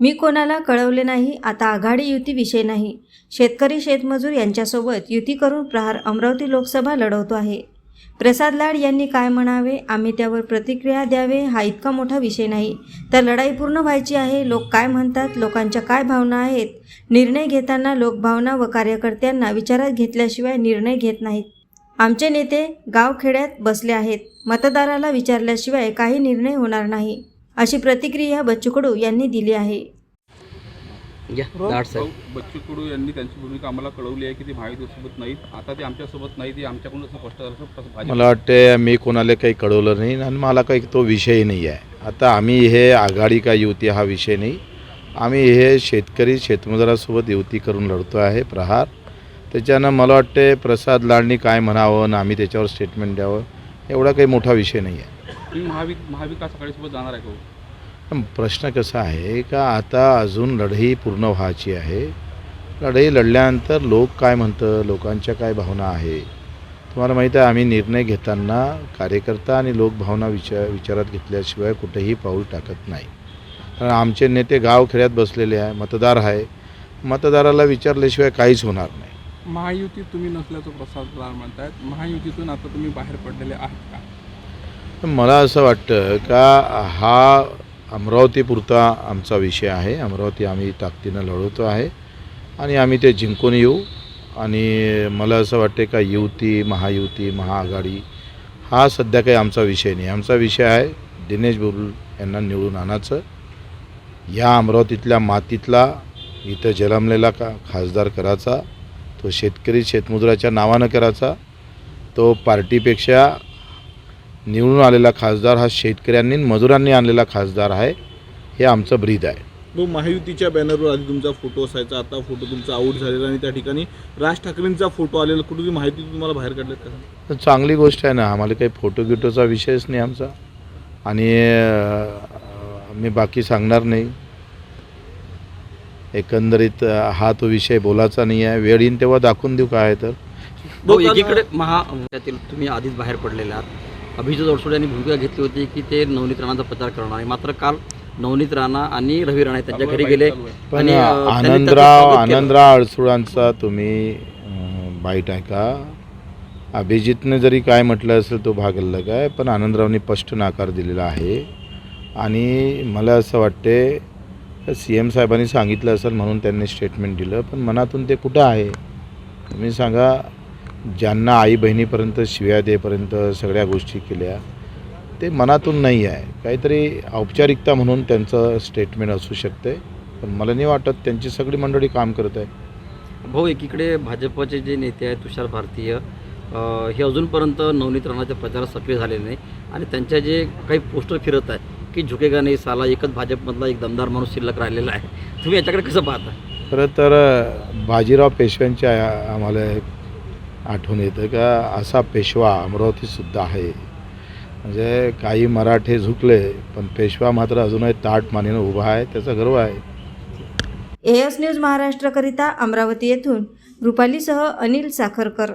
मी कोणाला कळवले नाही आता आघाडी युती विषय नाही. शेतकरी शेतमजूर यांच्यासोबत युती करून प्रहार अमरावती लोकसभा लढवतो आहे. प्रसाद लाड यांनी काय म्हणावे? आम्ही त्यावर प्रतिक्रिया द्यावे हा इतका मोठा विषय नाही. तर लढाई पूर्ण व्हायची आहे लोक काय म्हणतात लोकांच्या काय भावना आहेत? निर्णय घेताना लोकभावना व कार्यकर्त्यांना विचारात घेतल्याशिवाय निर्णय घेत नाहीत. आमचे नेते गावखेड्यात बसले आहेत मतदाराला विचारल्याशिवाय काही निर्णय होणार नाही अशी प्रतिक्रिया बच्चू कडू यांनी दिली आहे. साहेब. भाऊ बच्चू कडू यांनी त्यांची भूमिका आम्हाला कळवली आहे की ते महायुतीसोबत नाहीत. आता ते आमच्यासोबत नाही ते आमच्याकडून असं स्पष्ट झालं. असं भाजप- मला वाटते मी कोणाला काही कळवलं नाही आणि मला काही तो विषय नाही आहे. आता आम्ही हे आघाडी का युती हा विषय नाही. आम्ही हे शेतकरी शेतमजुरासोबत युती करून लढतो आहे प्रहार. त्याच्यानं मला वाटते प्रसाद लाडणी काय म्हणावं आणि आम्ही त्याच्यावर स्टेटमेंट द्यावं एवढा काही मोठा विषय नाही आहे. तुम्ही महावि महाविकास आघाडीसोबत जाणार आहे का हो? प्रश्न कसा आहे का आता अजून लढाई पूर्ण व्हायची आहे? लढाई लढल्यानंतर लोक काय म्हणतं? लोकांच्या काय भावना आहे? तुम्हाला माहीत आहे आम्ही निर्णय घेताना कार्यकर्ता आणि लोकभावना विचार विचारात घेतल्याशिवाय कुठेही पाऊल टाकत नाही. कारण आमचे नेते गावखेड्यात बसलेले आहे मतदार आहे. मतदाराला विचारल्याशिवाय काहीच होणार नाही. महायुतीत तुम्ही नसल्याचं प्रसाद लाल म्हणतायत. महायुतीतून आता तुम्ही बाहेर पडलेले आहात का? मला असं वाटतं का हा अमरावतीपुरता आमचा विषय आहे. अमरावती आम्ही ताकदीनं लढवतो आहे. आणि आम्ही ते जिंकून येऊ. आणि मला असं वाटते का युती महायुती महाआघाडी हा सध्या काही आमचा विषय नाही. आमचा विषय आहे दिनेश बुरुल यांना निवडून आणायचं. या अमरावतीतल्या मातीतला इथं जन्मलेला का खासदार करायचा तो शेतकरी शेतमजुराच्या नावानं करायचा तो पार्टीपेक्षा निवडून आलेला खासदार हा शेतकऱ्यांनी आणि मजुरांनी आणलेला खासदार आहे. हे आमचं ब्रीद आहे. तो महायुतीच्या बॅनरवर आधी तुमचा फोटो असायचा आता फोटो तुमचा आऊट झालेला आणि त्या ठिकाणी राज ठाकरेंचा फोटो आलेला. कुठेतरी माहिती तुम्हाला बाहेर काढल्यात का? तर चांगली गोष्ट आहे ना आम्हाला काही फोटो गिटोचा विषयच नाही आमचा. आणि मी बाकी सांगणार नाही. एकंदरीत हा तो विषय बोलायचा नाही आहे. वेळ येईन तेव्हा दाखवून देऊ काय तर. एकीकडे महा त्यातील तुम्ही आधीच बाहेर पडलेले आहात. अभिजित अडसोड यांनी भूमिका घेतली होती की ते नवनीत राणाचा प्रचार करणार आहे. मात्र काल नवनीत राणा आणि रवी राणा त्यांच्या घरी गेले पण आणि, अं, त्यांनी त्याचं आनंदराव स्वागत केलं. आनंदराव अडसुळांचा तुम्ही अं, बाईट ऐका अभिजितने जरी काय म्हटलं असेल तो भाग अलग आहे पण आनंदरावनी स्पष्ट नाकार दिलेला आहे. आणि मला असं वाटते सी एम साहेबांनी सांगितलं असेल म्हणून त्यांनी स्टेटमेंट दिलं पण मनातून ते कुठं आहे? तुम्ही सांगा ज्यांना आई बहिणीपर्यंत शिव्या देपर्यंत सगळ्या गोष्टी केल्या ते मनातून नाही आहे. काहीतरी औपचारिकता म्हणून त्यांचं स्टेटमेंट असू शकते. पण मला नाही वाटत त्यांची सगळी मंडळी काम करत आहे. भाऊ एकीकडे भाजपचे जे नेते आहेत तुषार भारतीय हे अजूनपर्यंत नवनीत राणाच्या प्रचारात सक्रिय झालेले नाही. आणि त्यांच्या जे काही पोस्टर फिरत आहेत की झुकेगा नाही साला एकच भाजपमधला एक दमदार माणूस शिल्लक राहिलेला आहे. तुम्ही याच्याकडे कसं पाहता? खरं तर बाजीराव पेशव्यांच्या आम्हाला आठवण येतं का? असा पेशवा अमरावतीसुद्धा आहे. म्हणजे काही मराठे झुकले पण पेशवा मात्र अजूनही ताट मानेनं उभा आहे त्याचा गर्व आहे. एस न्यूज महाराष्ट्रकरिता अमरावती येथून रुपालीसह अनिल साखरकर.